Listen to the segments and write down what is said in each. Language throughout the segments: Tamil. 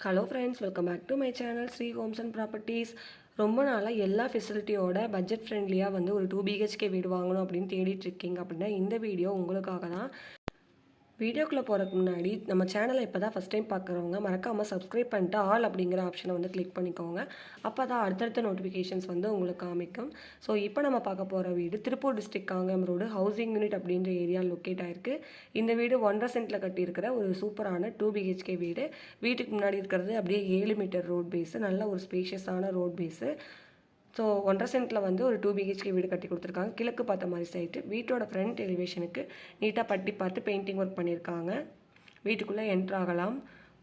Hello friends welcome back to my channel Sri homes and properties ரொம்ப நாளாக எல்லா ஃபெசிலிட்டியோட பட்ஜெட் ஃப்ரெண்ட்லியாக வந்து ஒரு டூ பிஹெச்கே வீடு வாங்கணும் அப்படின்னு தேடிட்டு இருக்கீங்க அப்படின்னா இந்த வீடியோ உங்களுக்காக தான் வீடியோக்குள்ளே போகிறதுக்கு முன்னாடி நம்ம சேனலை இப்போ தான் ஃபஸ்ட் டைம் பார்க்குறவங்க மறக்காமல் சப்ஸ்கிரைப் பண்ணிட்டு ஆல் அப்படிங்கிற ஆப்ஷனை வந்து கிளிக் பண்ணிக்கோங்க. அப்போ தான் அடுத்தடுத்த நோட்டிஃபிகேஷன்ஸ் வந்து உங்களுக்கு காமிக்கும். ஸோ இப்போ நம்ம பார்க்க போகிற வீடு Tiruppur district Kangayam road housing unit அப்படின்ற ஏரியா லொக்கேட் ஆயிருக்கு. இந்த வீடு ஒன்றரை சென்ட்டில் கட்டியிருக்கிற ஒரு சூப்பரான டூ பிஹெச்கே வீடு. வீட்டுக்கு முன்னாடி இருக்கிறது அப்படியே ஏழு மீட்டர் ரோட் பேஸு நல்ல ஒரு ஸ்பேஷியஸான ரோட் பேஸு ஸோ ஒன்றரை சென்ட்டில் வந்து ஒரு டூ பிஹெச்கே வீடு கட்டி கொடுத்துருக்காங்க. கிழக்கு பார்த்த மாதிரி சைட்டு வீட்டோட ஃப்ரண்ட் எலிவேஷனுக்கு நீட்டாக பட்டி பார்த்து பெயிண்டிங் ஒர்க் பண்ணியிருக்காங்க. வீட்டுக்குள்ளே என்ட்ரு ஆகலாம்.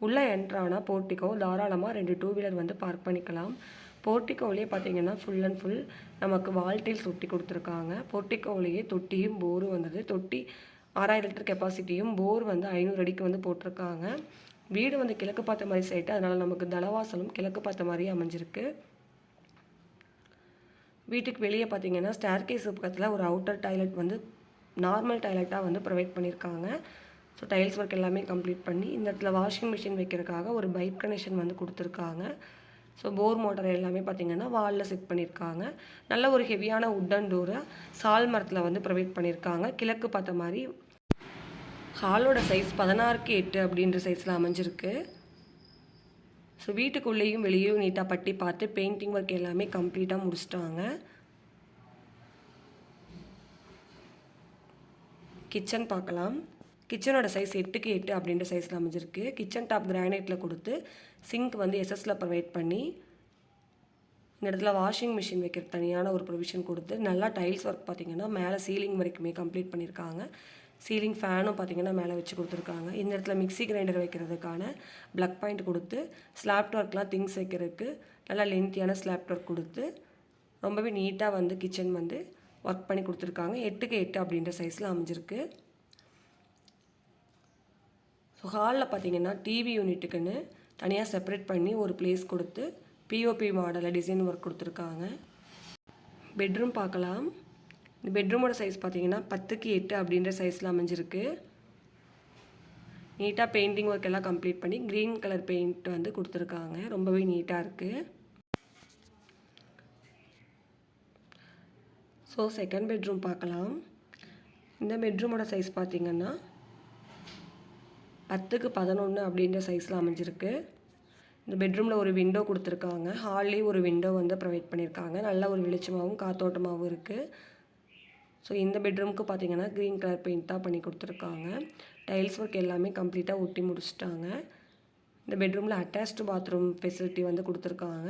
உள்ளே என்ட்ரானா போர்ட்டிகோ போர்ட்டிக்கோ தாராளமாக ரெண்டு டூ வீலர் வந்து பார்க் பண்ணிக்கலாம். போர்ட்டிக்கோவிலேயே பார்த்தீங்கன்னா ஃபுல் அண்ட் ஃபுல் நமக்கு வால்டைல்ஸ் ஒட்டி கொடுத்துருக்காங்க. போர்ட்டிக்கோவிலேயே தொட்டியும் போரும் வந்தது. தொட்டி ஆறாயிரம் லிட்டர் கெப்பாசிட்டியும் போர் வந்து ஐநூறு அடிக்கு வந்து போட்டிருக்காங்க. வீடு வந்து கிழக்கு பார்த்த மாதிரி சைட்டு அதனால் நமக்கு தலவாசலும் கிழக்கு பார்த்த மாதிரி அமைஞ்சிருக்கு. வீட்டுக்கு வெளியே பார்த்தீங்கன்னா ஸ்டேர்கேஸ் பக்கத்தில் ஒரு அவுட்டர் டாய்லெட் வந்து நார்மல் டாய்லெட்டாக வந்து ப்ரொவைட் பண்ணியிருக்காங்க. ஸோ டைல்ஸ் ஒர்க் எல்லாமே கம்ப்ளீட் பண்ணி இந்த இடத்துல வாஷிங் மிஷின் வைக்கிறதுக்காக ஒரு பைப் கனெக்ஷன் வந்து கொடுத்துருக்காங்க. ஸோ போர் மோட்டர் எல்லாமே பார்த்தீங்கன்னா வாலில் செட் பண்ணியிருக்காங்க. நல்ல ஒரு ஹெவியான உட்டன் டோரை சால் மரத்தில் வந்து ப்ரொவைட் பண்ணியிருக்காங்க. கிழக்கு பார்த்த மாதிரி ஹாலோட சைஸ் பதினாறுக்கு எட்டு அப்படின்ற சைஸில் அமைஞ்சிருக்கு. ஸோ வீட்டுக்குள்ளேயும் வெளியேயும் நீட்டாக பட்டி பார்த்து பெயிண்டிங் ஒர்க் எல்லாமே கம்ப்ளீட்டாக முடிச்சிட்டாங்க. கிச்சன் பார்க்கலாம். கிச்சனோட சைஸ் எட்டுக்கு எட்டு அப்படின்ற சைஸில் அமைஞ்சிருக்கு. கிச்சன் டாப் கிரானைட்டில் கொடுத்து சிங்க் வந்து எஸ்எஸில் ப்ரொவைட் பண்ணி இந்த இடத்துல வாஷிங் மிஷின் வைக்கிற தனியான ஒரு ப்ரொவிஷன் கொடுத்து நல்லா டைல்ஸ் ஒர்க் பார்த்திங்கன்னா மேலே சீலிங் வரைக்குமே கம்ப்ளீட் பண்ணியிருக்காங்க. சீலிங் ஃபேனும் பார்த்திங்கன்னா மேலே வச்சு கொடுத்துருக்காங்க. இந்த இடத்துல மிக்சி கிரைண்டர் வைக்கிறதுக்கான ப்ளக் பாயிண்ட் கொடுத்து ஸ்லாப் ஒர்க்லாம் திங்ஸ் வைக்கிறதுக்கு நல்லா லென்த்தியான ஸ்லாப் ஒர்க் கொடுத்து ரொம்பவே நீட்டாக வந்து கிச்சன் வந்து ஒர்க் பண்ணி கொடுத்துருக்காங்க. எட்டுக்கு எட்டு அப்படின்ற சைஸில் அமைஞ்சிருக்கு. ஸோ ஹாலில் பார்த்தீங்கன்னா டிவி யூனிட்டுக்குன்னு தனியாக செப்பரேட் பண்ணி ஒரு பிளேஸ் கொடுத்து பிஓபி மாடலில் டிசைன் ஒர்க் கொடுத்துருக்காங்க. பெட்ரூம் பார்க்கலாம். இந்த பெட்ரூமோட சைஸ் பார்த்தீங்கன்னா பத்துக்கு எட்டு அப்படின்ற சைஸில் அமைஞ்சிருக்கு. நீட்டாக பெயிண்டிங் ஒர்க் எல்லாம் கம்ப்ளீட் பண்ணி க்ரீன் கலர் பெயிண்ட் வந்து கொடுத்துருக்காங்க. ரொம்பவே நீட்டாக இருக்குது ஸோ செகண்ட் பெட்ரூம் பார்க்கலாம். இந்த பெட்ரூமோட சைஸ் பார்த்திங்கன்னா பத்துக்கு பதினொன்று அப்படின்ற சைஸில் அமைஞ்சிருக்கு. இந்த பெட்ரூமில் ஒரு விண்டோ கொடுத்துருக்காங்க. ஹால்லேயும் ஒரு விண்டோ வந்து ப்ரொவைட் பண்ணியிருக்காங்க நல்ல ஒரு வெளிச்சமாகவும் காத்தோட்டமாகவும் இருக்குது ஸோ இந்த பெட்ரூமுக்கு பார்த்தீங்கன்னா க்ரீன் கலர் பெயிண்ட் தான் பண்ணி கொடுத்துருக்காங்க. டைல்ஸ் ஒர்க் எல்லாமே கம்ப்ளீட்டாக ஒட்டி முடிச்சிட்டாங்க. இந்த பெட்ரூமில் அட்டாச்டு பாத்ரூம் ஃபெசிலிட்டி வந்து கொடுத்துருக்காங்க.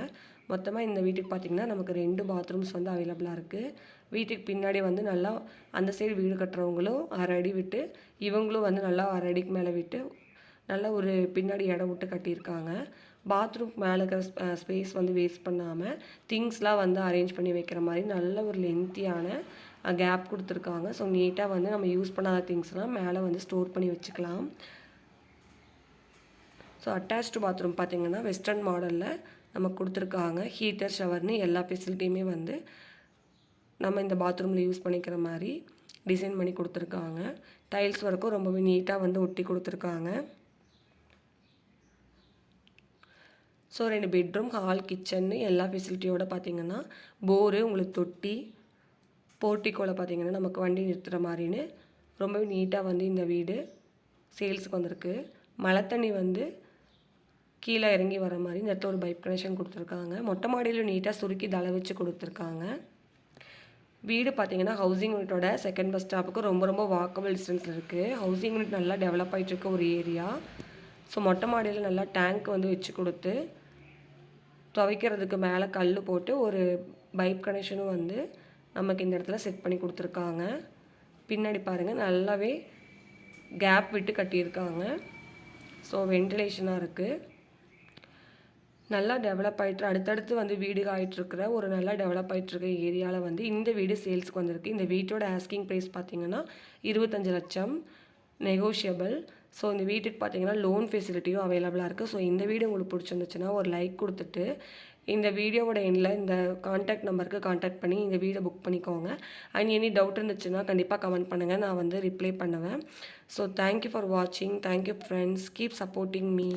மொத்தமாக இந்த வீட்டுக்கு பார்த்திங்கன்னா நமக்கு ரெண்டு பாத்ரூம்ஸ் வந்து அவைலபிளாக இருக்குது வீட்டுக்கு பின்னாடி வந்து நல்லா அந்த சைடு வீடு கட்டுறவங்களும் அரை அடி விட்டு இவங்களும் வந்து நல்லா அரை அடிக்கு மேலே விட்டு நல்லா ஒரு பின்னாடி இடம் விட்டு கட்டியிருக்காங்க. பாத்ரூம் மேலே இருக்கிற ஸ்பேஸ் வந்து வேஸ்ட் பண்ணாமல் திங்ஸ்லாம் வந்து அரேஞ்ச் பண்ணி வைக்கிற மாதிரி நல்ல ஒரு லென்த்தியான கேப் கொடுத்துருக்காங்க. ஸோ நீட்டாக வந்து நம்ம யூஸ் பண்ணாத திங்ஸ்லாம் மேலே வந்து ஸ்டோர் பண்ணி வச்சுக்கலாம். ஸோ அட்டாச்டு பாத்ரூம் பார்த்திங்கன்னா வெஸ்டர்ன் மாடலில் நமக்கு கொடுத்துருக்காங்க. ஹீட்டர் ஷவர்னு எல்லா ஃபெசிலிட்டியுமே வந்து நம்ம இந்த பாத்ரூமில் யூஸ் பண்ணிக்கிற மாதிரி டிசைன் பண்ணி கொடுத்துருக்காங்க. டைல்ஸ் ஒர்க்கும் ரொம்பவே நீட்டாக வந்து ஒட்டி கொடுத்துருக்காங்க. ஸோ ரெண்டு பெட்ரூம் ஹால் கிச்சன்னு எல்லா ஃபெசிலிட்டியோடு பார்த்திங்கன்னா போரு உங்களுக்கு தொட்டி போர்ட்டிக்கோவில் பார்த்திங்கன்னா நமக்கு வண்டி நிறுத்துகிற மாதிரின்னு ரொம்பவே நீட்டாக வந்து இந்த வீடு சேல்ஸுக்கு வந்திருக்கு. மழை தண்ணி வந்து கீழே இறங்கி வர மாதிரி இந்த இடத்துல ஒரு பைப் கனெக்ஷன் கொடுத்துருக்காங்க. மொட்டை மாடியில் நீட்டாக சுருக்கி தலை வச்சு கொடுத்துருக்காங்க. வீடு பார்த்திங்கன்னா ஹவுசிங் யூனிட்டோட செகண்ட் பஸ் ஸ்டாப்புக்கு ரொம்ப ரொம்ப வாக்கபிள் டிஸ்டன்ஸில் இருக்குது ஹவுசிங் யூனிட் நல்லா டெவலப் ஆகிட்டுருக்க ஒரு ஏரியா ஸோ மொட்டை மாடியில் நல்லா டேங்க் வந்து வச்சு கொடுத்து துவைக்கிறதுக்கு மேலே கல் போட்டு ஒரு பைப் கனெக்ஷனும் வந்து நமக்கு இந்த இடத்துல செட் பண்ணி கொடுத்துருக்காங்க. பின்னாடி பாருங்கள் நல்லாவே கேப் விட்டு கட்டியிருக்காங்க. ஸோ வென்டிலேஷனாக இருக்குது நல்லா டெவலப் ஆகிட்டு அடுத்தடுத்து வந்து வீடு ஆகிட்டுருக்கிற ஒரு நல்லா டெவலப் ஆகிட்டுருக்க ஏரியாவில் வந்து இந்த வீடு சேல்ஸ்க்கு வந்திருக்கு. இந்த வீட்டோட ஆஸ்கிங் ப்ரைஸ் பார்த்திங்கன்னா இருபத்தஞ்சு லட்சம் நெகோஷியபிள் ஸோ இந்த வீட்டுக்கு பார்த்தீங்கன்னா லோன் ஃபெசிலிட்டியும் அவைலபிளாக இருக்குது ஸோ இந்த வீடு உங்களுக்கு பிடிச்சிருந்துச்சுன்னா ஒரு லைக் கொடுத்துட்டு இந்த வீடியோவோட எண்ணில் இந்த காண்டாக்ட் நம்பருக்கு காண்டாக்ட் பண்ணி இந்த வீடை புக் பண்ணிக்கோங்க. அண்ட் எனி டவுட் இருந்துச்சுன்னா கண்டிப்பாக கமெண்ட் பண்ணுங்கள் நான் வந்து ரிப்ளை பண்ணுவேன். ஸோ தேங்க்யூ ஃபார் வாட்சிங் thank you friends keep supporting me